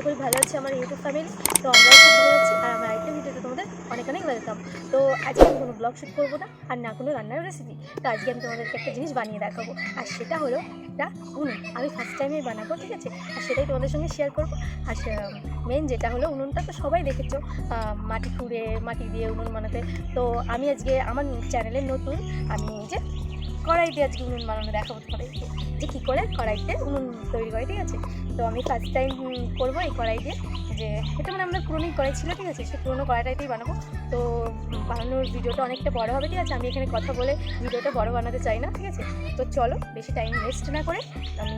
আশা করি ভালো আছে আমার ইউটিউব ফ্যামিলি তো আমরাও খুব ভালো আছি, আর আমার আরেকটা ভিডিওতে তোমাদের অনেক অনেক ওয়েলকাম তো আজকে আমি কোনো ব্লগ শ্যুট করব না, আর না কোনো রান্নার রেসিপি তো আজকে আমি তোমাদেরকে একটা জিনিস বানিয়ে দেখাবো, আর সেটা হলো একটা উনুন, আমি ফার্স্ট টাইমে বানাবো, ঠিক আছে? আর সেটাই তোমাদের সঙ্গে শেয়ার করব, আর মেন যেটা হলো উনুনটা তো সবাই দেখেছ মাটি খুঁড়ে, মাটি দিয়ে উনুন বানাতে, তো আমি আজকে আমার চ্যানেলের নতুন, আমি যে কড়াইতে আজকে উনুন বানানো দেখাবো তোমাদেরকে, যে কী করে কড়াইতে উনুন তৈরি করে, ঠিক আছে? তো আমি ফার্স্ট টাইম করব এই কড়াই দিয়ে যে এটা মানে আমাদের পুরোনোই কড়াই ছিল, ঠিক আছে? সেই পুরোনো কড়াইটাইতেই বানাবো। তো বানানোর ভিডিওটা অনেকটা বড় হবে, ঠিক আছে? আমি এখানে কথা বলে ভিডিওটা বড় বানাতে চাই না, ঠিক আছে? তো চলো, বেশি টাইম ওয়েস্ট না করে আমি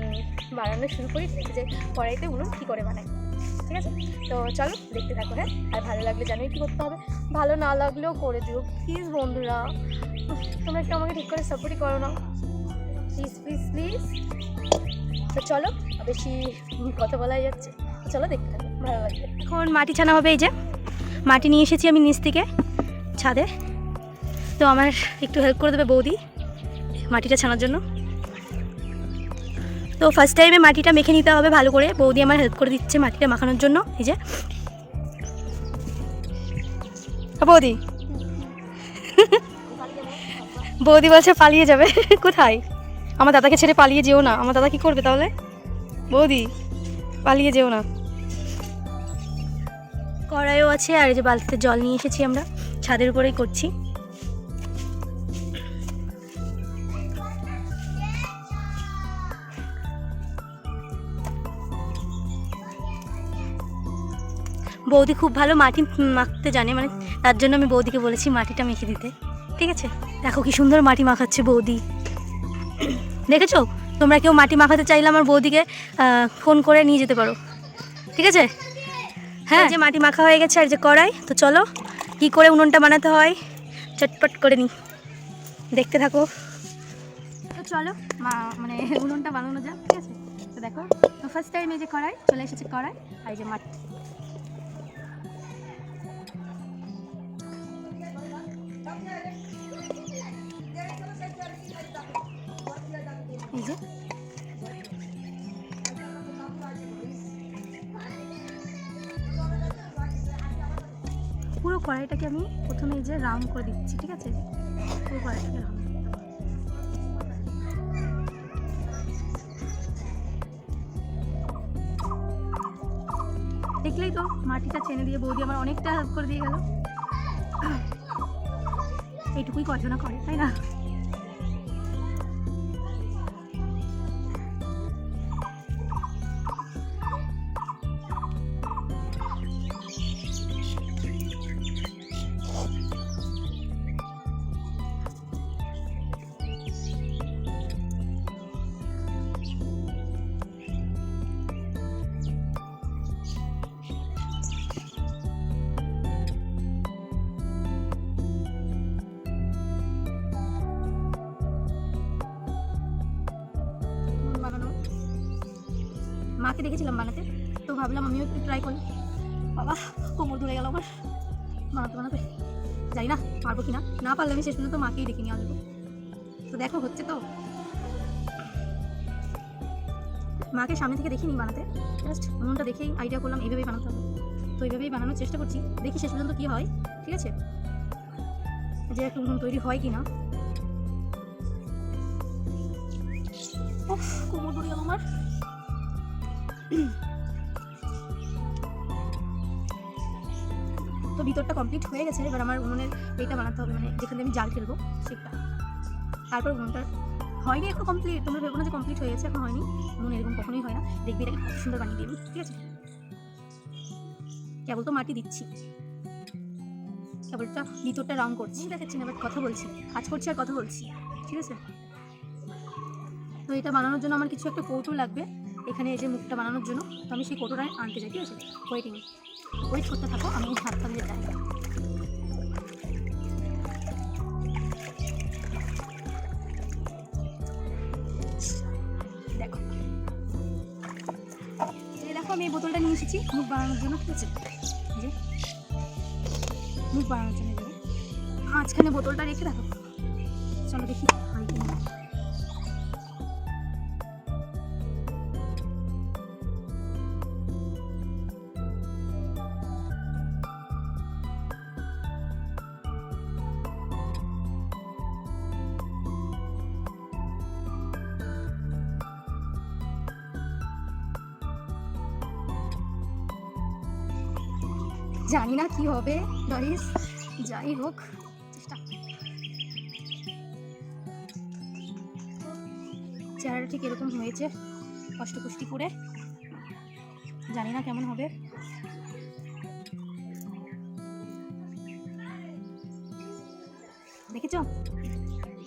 বানানো শুরু করি যে কড়াইতে উনুন কী করে বানাই, ঠিক আছে? তো চলো, দেখতে থাকো হ্যাঁ? আর ভালো লাগলে জানোই কী করতে হবে। ভালো না লাগলেও করে দিও প্লিজ বন্ধুরা। তোমরা একটু আমাকে ঠিক করে সাপোর্টই করো না। প্লিজ প্লিজ প্লিজ তো চলো বেশি কথা বলাই যাচ্ছে। চলো দেখতে থাকো, ভালো লাগবে। এখন মাটি ছানা হবে এই যে। মাটি নিয়ে এসেছি আমি নিচ থেকে, ছাদে। তো আমার একটু হেল্প করে দেবে বৌদি মাটিটা ছানার জন্য। তো ফার্স্ট টাইমে মাটিটা মেখে নিতে হবে ভালো করে। বৌদি আমার হেল্প করে দিচ্ছে মাটিটা মাখানোর জন্য, এই যে। বৌদি। বৌদি বলছে পালিয়ে যাবে, কোথায়? আমার দাদাকে ছেড়ে পালিয়ে যেও না। আমার দাদা কি করবে তাহলে? বৌদি, পালিয়ে যেও না। কড়াইও আছে, আর এই যে বালতিতে জল নিয়ে এসেছি আমরা। ছাদের উপরেই করছি। বৌদি খুব ভালো মাটি মাখতে জানে মানে তার জন্য আমি বৌদিকে বলেছি মাটিটা মেখে দিতে। ঠিক আছে? দেখো কি সুন্দর মাটি মাখাচ্ছে বৌদি। দেখেছ? তোমরা কেউ মাটি মাখাতে চাইলে আমার বৌদিকে ফোন করে নিয়ে যেতে পারো। ঠিক আছে? হ্যাঁ যে মাটি মাখা হয়ে গেছে আর যে কড়াই, তো চলো, কি করে উনুনটা বানাতে হয়, চটপট করে নি দেখতে থাকো। তো চলো মানে উনুনটা বানানো যাক, ঠিক আছে? তো দেখো, তো ফার্স্ট টাইম এই যে কড়াই, চলে এসেছে কড়াই, আর এই যে মাটি। কড়াইটাকে আমি প্রথমে এই যে রাউন্ড করে দিচ্ছি, ঠিক আছে? পুরো কড়াইটাকে রাউন্ড দেখলেই তো মাটিটা চেনে দিয়ে বৌদি আমার অনেকটা হেল্প করে দিয়ে গেল। এইটুকুই কজনা করে, তাই না? মাকে দেখেছিলাম বানাতে, তো ভাবলাম আমিও একটু ট্রাই করি। বাবা, কোমর ধরে গেল আমার। বানাতে বানাতে। যাই না, পারব কি না না পারলে আমি শেষ পর্যন্ত মাকেই দেখিনি আসব তো দেখো, হচ্ছে তো। মাকে সামনে থেকে দেখিনি বানাতে। জাস্ট উনুনটা দেখেই আইডিয়া করলাম, এইভাবেই বানাতে হবে। তো এইভাবেই বানানোর চেষ্টা করছি। দেখি শেষ পর্যন্ত কী হয়, ঠিক আছে? যে একটা উনুন তৈরি হয় কি না কোমর ধরে গেল আমার। তো ভিতরটা কমপ্লিট হয়ে গেছে, এবার আমার উনুনের এইটা বানাতে হবে মানে যেখানে আমি জাল ফেলব, সেটা। তারপর উনুনটা হয়নি এখন কমপ্লিট তোমরা ভেবো না যে কমপ্লিট হয়ে গেছে, এখন হয়নি। উনুন এরকম কখনোই হয় না। দেখবি এটাকে খুব সুন্দর বানিয়ে দিবি, ঠিক আছে? কেবল তো মাটি দিচ্ছি। কেবলটা ভিতরটা রং করছি। দেখাচ্ছি না বাট কথা বলছি। কাজ করছি আর কথা বলছি। ঠিক আছে? তো এটা বানানোর জন্য আমার কিছু একটা কৌটো লাগবে। এখানে যে মুখটা বানানোর জন্য তো আমি সেই কৌটোটা আনতে চাই ঠিক আছে? ওয়েটিং ওয়েট করতে থাকো, আমি হাত পালিয়ে যাই দেখো। দেখো, আমি এই বোতলটা নিয়ে এসেছি মুখ বানানোর জন্য, ঠিক আছে? মুখ বানানোর জন্য মাঝখানে বোতলটা রেখে দেখো। চলো দেখি হয় জানি না কি হবে ডরিস যাই হোক চেহারাটা ঠিক এরকম হয়েছে কষ্টকুষ্টি করে। জানি না কেমন হবে। দেখেছ?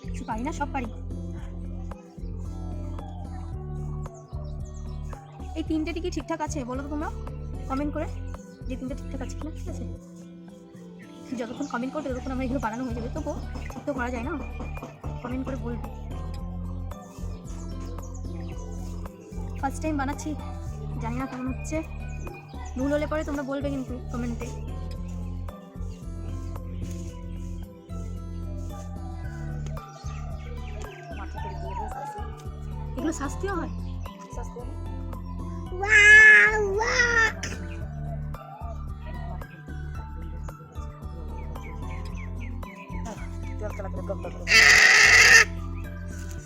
কিছু পারি না, সব পারি। এই তিনটে কি ঠিকঠাক আছে, বলো তো তোমরা। কমেন্ট করে। যে তিনটে ঠিকঠাক আছে কিনা, ঠিক আছে? যতক্ষণ কমেন্ট করবে, ততক্ষণ আমার এগুলো বানানো হয়ে যাবে। তবুও তো করা যায় না? কমেন্ট করে বলবে। ফার্স্ট টাইম বানাচ্ছি, জানি না কেমন হচ্ছে। ভুল হলে পরে তোমরা বলবে কিন্তু কমেন্টে এগুলো শাস্তিও হয়।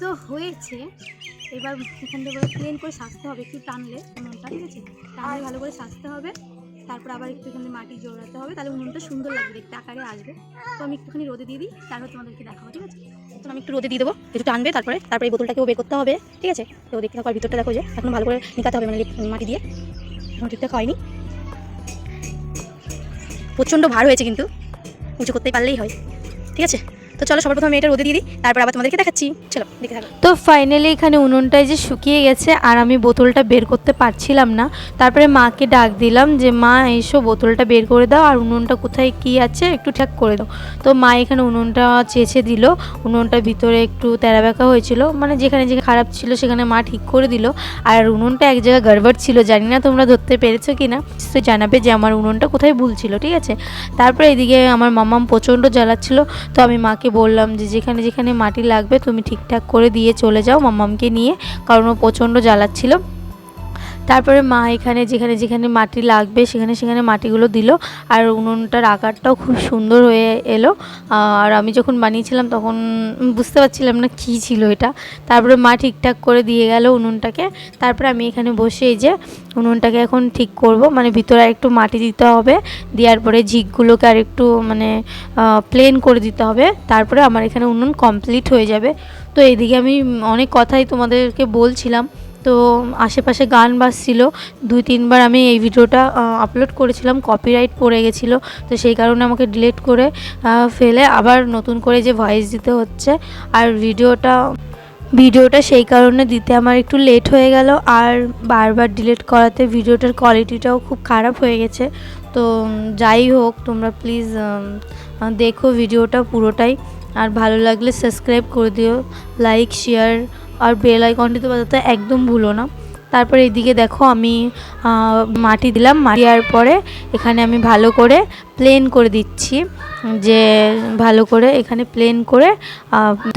তো হয়েছে। এবার এখান থেকে প্লেন করে সাজতে হবে, একটু টানলে উনুনটা, ঠিক আছে? টানলে ভালো করে সাজতে হবে। তারপর আবার একটু এখানে মাটি জোড়াতে হবে, তাহলে উনুনটা সুন্দর লাগবে, দেখতে আকারে আসবে। তো আমি একটুখানি রোদে দিয়ে দিই, তারপর তোমাদেরকে দেখাবো, ঠিক আছে? তো আমি একটু রোদে দিয়ে দেবো, একটু টানবে তারপরে তারপরে এই বোতলটাকেও বের করতে হবে, ঠিক আছে? তো দেখতে থাকো ভিতরটা দেখো যে, এখন ভালো করে নিকাতে হবে মানে লিপ- মাটি দিয়ে। এখন ঠিকঠাক হয়নি। প্রচণ্ড ভার হয়েছে কিন্তু উঁচু করতেই পারলেই হয়, ঠিক আছে? তো চলো সবার প্রথমে এটা রোদে দিয়ে দিই, তারপর আবার তোমাদেরকে দেখাচ্ছি। চলো দেখে থাকো। তো ফাইনালি এখানে উনুনটায় যে শুকিয়ে গেছে, আর আমি বোতলটা বের করতে পারছিলাম না। তারপরে মাকে ডাক দিলাম যে, মা, এসো বোতলটা বের করে দাও, আর উনুনটা কোথায় কি আছে একটু ঠিক করে দাও। তো মা এখানে উনুনটা চেঁচে দিল উনুনটার ভিতরে একটু তেরা বেঁকা হয়েছিল মানে যেখানে যেখানে খারাপ ছিল সেখানে মা ঠিক করে দিল। আর উনুনটা এক জায়গায় গড়বড় ছিল, জানি না তোমরা ধরতে পেরেছ কি না তো জানাবে যে আমার উনুনটা কোথায় ভুল ছিল, ঠিক আছে? তারপরে এদিকে আমার মামাম প্রচণ্ড জ্বালাচ্ছিল, তো আমি মাকে বললাম যে যেখানে যেখানে মাটি লাগবে তুমি ঠিকঠাক করে দিয়ে চলে যাও মামামকে নিয়ে, কারণ ও প্রচণ্ড জ্বালাচ্ছিল। তারপরে মা এখানে যেখানে যেখানে মাটি লাগবে, সেখানে সেখানে মাটিগুলো দিল। আর উনুনটার আকারটাও খুব সুন্দর হয়ে এলো। আর আমি যখন বানিয়েছিলাম তখন বুঝতে পারছিলাম না কী ছিল এটা। তারপরে মা ঠিকঠাক করে দিয়ে গেল উনুনটাকে। তারপরে আমি এখানে বসে এই যে উনুনটাকে এখন ঠিক করব। মানে ভিতরে একটু মাটি দিতে হবে। দেওয়ার পরে ঝিকগুলোকে আর একটু মানে প্লেন করে দিতে হবে। তারপরে আমার এখানে উনুন কমপ্লিট হয়ে যাবে। তো এইদিকে আমি অনেক কথাই তোমাদেরকে বলছিলাম। তো আশেপাশে গান বাজছিল। দুই, তিনবার আমি এই ভিডিওটা আপলোড করেছিলাম কপিরাইট পড়ে গেছিল। তো সেই কারণে আমাকে ডিলিট করে ফেলে। আবার নতুন করে যে ভয়েস দিতে হচ্ছে, আর ভিডিওটা ভিডিওটা সেই কারণে দিতে আমার একটু লেট হয়ে গেল। আর বারবার ডিলিট করাতে ভিডিওটার কোয়ালিটিটাও খুব খারাপ হয়ে গেছে। তো, যাই হোক, তোমরা প্লিজ দেখো ভিডিওটা পুরোটাই। আর ভালো লাগলে সাবস্ক্রাইব করে দিও। লাইক শেয়ার আর বেল আইকনটি তো বাজাতে একদম ভুলো না। তারপরে এদিকে দেখো আমি মাটি দিলাম, মাটি দেওয়ার পরে এখানে আমি ভালো করে প্লেন করে দিচ্ছি, যে ভালো করে এখানে প্লেন করে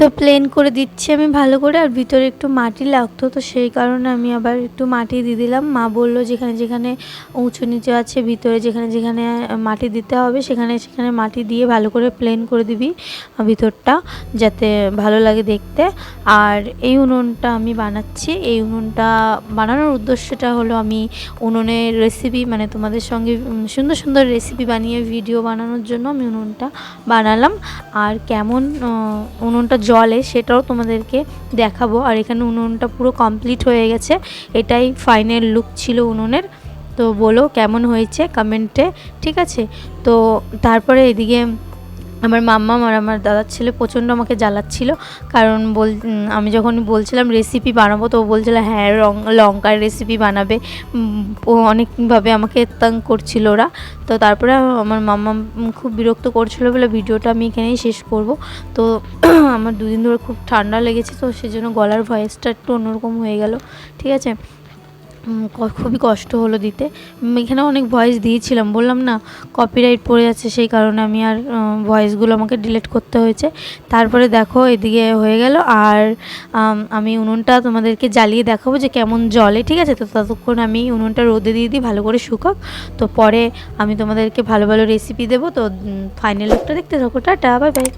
তো প্লেন করে দিচ্ছি আমি ভালো করে, আর ভিতরে একটু মাটি লাগতো, তো সেই কারণে আমি আবার একটু মাটি দিয়ে দিলাম। মা বলল যেখানে যেখানে উঁচু নিচু আছে, ভিতরে যেখানে যেখানে মাটি দিতে হবে, সেখানে সেখানে মাটি দিয়ে ভালো করে প্লেন করে দিবি ভিতরটা, যাতে ভালো লাগে দেখতে। আর এই উনুনটা আমি বানাচ্ছি। এই উনুনটা বানানোর উদ্দেশ্যটা হলো আমি উনুনের রেসিপি মানে তোমাদের সঙ্গে সুন্দর সুন্দর রেসিপি বানিয়ে ভিডিও বানানোর জন্য আমি উনুনটা বানালাম। আর কেমন উনুনটা জলে সেটাও তোমাদেরকে দেখাবো। আর এখানে উনুনটা পুরো কমপ্লিট হয়ে গেছে। এটাই ফাইনাল লুক ছিল উনুনের। তো বলো কেমন হয়েছে কমেন্টে ঠিক আছে? তো তারপরে এদিকে আমার মাম্মা আর আমার দাদার ছেলে প্রচণ্ড আমাকে জ্বালাচ্ছিল। কারণ বল আমি যখন বলছিলাম রেসিপি বানাবো, তো বলছিল হ্যাঁ রং, লঙ্কার রেসিপি বানাবে। ও অনেকভাবে আমাকে তাং করছিল ওরা। তো তারপরে আমার মাম্মা খুব বিরক্ত করছিল বলে ভিডিওটা আমি এখানেই শেষ করব। তো আমার দুদিন ধরে খুব ঠান্ডা লেগেছে, তো সেজন্য গলার ভয়েসটা একটু অন্যরকম হয়ে গেল। ঠিক আছে? খুবই কষ্ট হলো দিতে। এখানে অনেক ভয়েস দিয়েছিলাম। বললাম, না কপিরাইট পড়ে যাচ্ছে সেই কারণে আমি আর ভয়েসগুলো আমাকে ডিলিট করতে হয়েছে। তারপরে দেখো, এদিকে হয়ে গেল। আর, আমি উনুনটা তোমাদেরকে জ্বালিয়ে দেখাবো যে কেমন জলে, ঠিক আছে? তো ততক্ষণ আমি উনুনটা রোদে দিয়ে দিই, ভালো করে শুকাক। তো পরে আমি তোমাদেরকে ভালো ভালো রেসিপি দেবো। তো ফাইনাল লুকটা দেখতে থাকো। Tata bye bye